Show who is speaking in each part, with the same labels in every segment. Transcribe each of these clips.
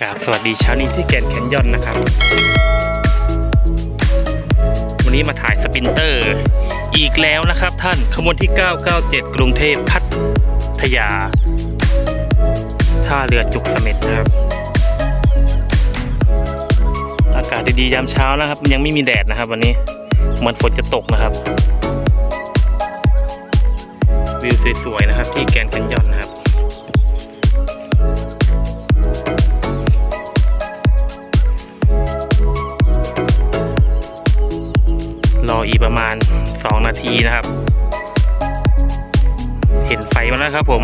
Speaker 1: กราบสวัสดีเช้านี้ที่แกนแคนยอนนะครับ วันนี้มาถ่ายสปินเตอร์ อีกแล้วนะครับท่านขบวนที่ 997 กรุงเทพพัทยา ท่าเรือจุกเสม็ดนะครับ อากาศดีๆยามเช้านะครับ ยังไม่มีแดดนะครับ วันนี้เหมือนฝนจะตกนะครับ วิวสวยๆนะครับ ที่แกนแคนยอนนะครับ ออีกประมาณ 2 นาทีนะครับ เห็นไฟมาแล้วครับผม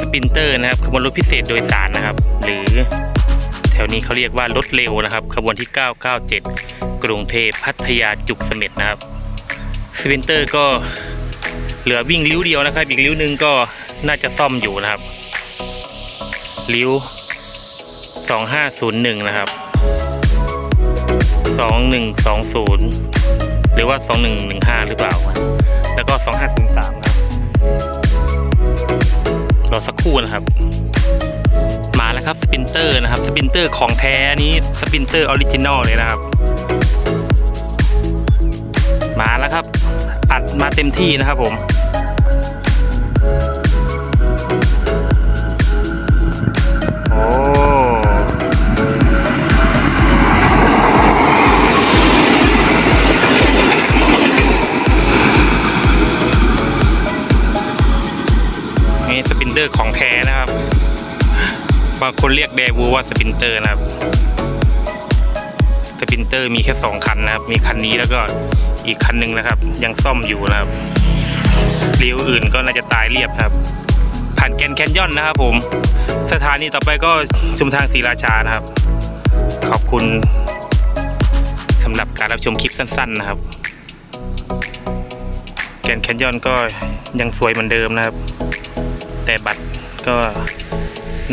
Speaker 1: สปินเตอร์นะครับขบวนรถพิเศษโดยสารนะครับ หรือแถวนี้เขาเรียกว่ารถเร็วนะครับ ขบวนที่ 997 กรุงเทพพัทยาจุกเสม็ดนะครับ สปินเตอร์ก็เหลือวิ่งริ้วเดียวนะครับ อีกริ้วหนึ่งก็น่าจะซ่อมอยู่นะครับ ริ้ว 2501 นะครับ สองหนึ่งสองศูนย์หรือว่าสองหนึ่งหนึ่งห้าหรือเปล่า แล้วก็สองห้าศูนย์สามครับรอสักครู่นะครับ มาแล้วครับสปินเตอร์นะครับสปินเตอร์ของแท้นี้สปินเตอร์ออริจินอลเลยนะครับ มาแล้วครับ อัดมาเต็มที่นะครับผม เตอร์ของแท้นะครับ บางคนเรียกแดบูว่าสปินเตอร์นะครับ สปินเตอร์มีแค่สองคันนะครับ มีคันนี้แล้วก็อีกคันหนึ่งนะครับ ยังซ่อมอยู่นะครับริ้วอื่นก็น่าจะตายเรียบครับ ผ่านแกนแคนยอนนะครับ ผม สถานีต่อไปก็ชุมทางศรีราชานะครับ ขอบคุณสำหรับการรับชมคลิปสั้น ๆ นะครับแกนแคนยอนก็ยังสวยเหมือนเดิมนะครับ แต่บัตรก็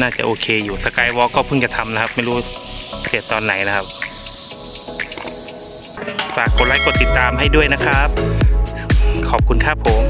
Speaker 1: น่าจะโอเคอยู่สกายวอล์กก็เพิ่งจะทำนะครับ ไม่รู้เสร็จตอนไหนนะครับฝากกดไลค์กดติดตามให้ด้วยนะครับ ขอบคุณครับผม